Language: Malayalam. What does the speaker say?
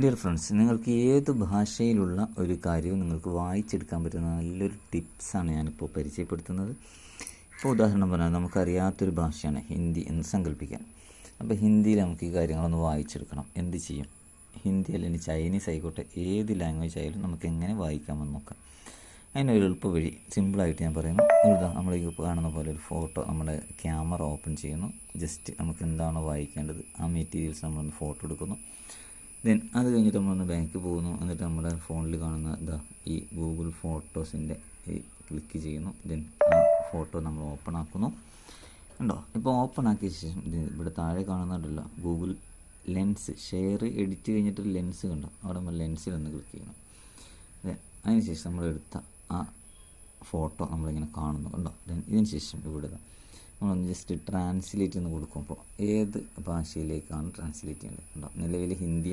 ഡിയർ ഫ്രണ്ട്സ് നിങ്ങൾക്ക് ഏത് ഭാഷയിലുള്ള ഒരു കാര്യവും നിങ്ങൾക്ക് വായിച്ചെടുക്കാൻ പറ്റുന്ന നല്ലൊരു ടിപ്സാണ് ഞാനിപ്പോൾ പരിചയപ്പെടുത്തുന്നത്. ഇപ്പോൾ ഉദാഹരണം പറഞ്ഞാൽ നമുക്കറിയാത്തൊരു ഭാഷയാണ് ഹിന്ദി എന്ന് സങ്കല്പിക്കാൻ അപ്പോൾ ഹിന്ദിയിൽ നമുക്ക് ഈ കാര്യങ്ങളൊന്ന് വായിച്ചെടുക്കണം. എന്ത് ചെയ്യും? ഹിന്ദി അല്ലെങ്കിൽ ചൈനീസ് ആയിക്കോട്ടെ ഏത് ലാംഗ്വേജ് ആയാലും നമുക്ക് എങ്ങനെ വായിക്കാമെന്ന് നോക്കാം. അതിനൊരു എളുപ്പ വഴി സിമ്പിളായിട്ട് ഞാൻ പറയുന്നു. എഴുതാം നമ്മൾ ഈ കാണുന്ന പോലെ ഒരു ഫോട്ടോ നമ്മുടെ ക്യാമറ ഓപ്പൺ ചെയ്യുന്നു. ജസ്റ്റ് നമുക്ക് എന്താണോ വായിക്കേണ്ടത് ആ മെറ്റീരിയൽസ് നമ്മളൊന്ന് ഫോട്ടോ എടുക്കുന്നു. ദെൻ അത് കഴിഞ്ഞിട്ട് നമ്മളൊന്ന് ബാങ്ക് പോകുന്നു. എന്നിട്ട് നമ്മുടെ ഫോണിൽ കാണുന്ന ഇതാ ഈ ഗൂഗിൾ ഫോട്ടോസിന്റെ ഈ ക്ലിക്ക് ചെയ്യുന്നു. ദെൻ ആ ഫോട്ടോ നമ്മൾ ഓപ്പൺ ആക്കുന്നു. ഉണ്ടോ ഇപ്പോൾ ഓപ്പൺ ആക്കിയ ശേഷം ഇവിടെ താഴെ കാണുന്നുണ്ടല്ലോ. ഗൂഗിൾ ലെൻസ് ഷെയർ എഡിറ്റ് കഴിഞ്ഞിട്ട് ലെൻസ് കണ്ടോ? അവിടെ നമ്മൾ ലെൻസിൽ ഒന്ന് ക്ലിക്ക് ചെയ്യണം ദെൻ അതിനുശേഷം നമ്മൾ എടുത്ത ആ ഫോട്ടോ നമ്മളിങ്ങനെ കാണുന്നു. കണ്ടോ? ദെൻ ഇതിന് ശേഷം ഇവിടെ നമ്മളൊന്ന് ജസ്റ്റ് ട്രാൻസ്ലേറ്റ് എന്ന് കൊടുക്കുമ്പോൾ ഏത് ഭാഷയിലേക്കാണ് ട്രാൻസ്ലേറ്റ് ചെയ്യേണ്ടത്? കണ്ടോ? നിലവിൽ ഹിന്ദി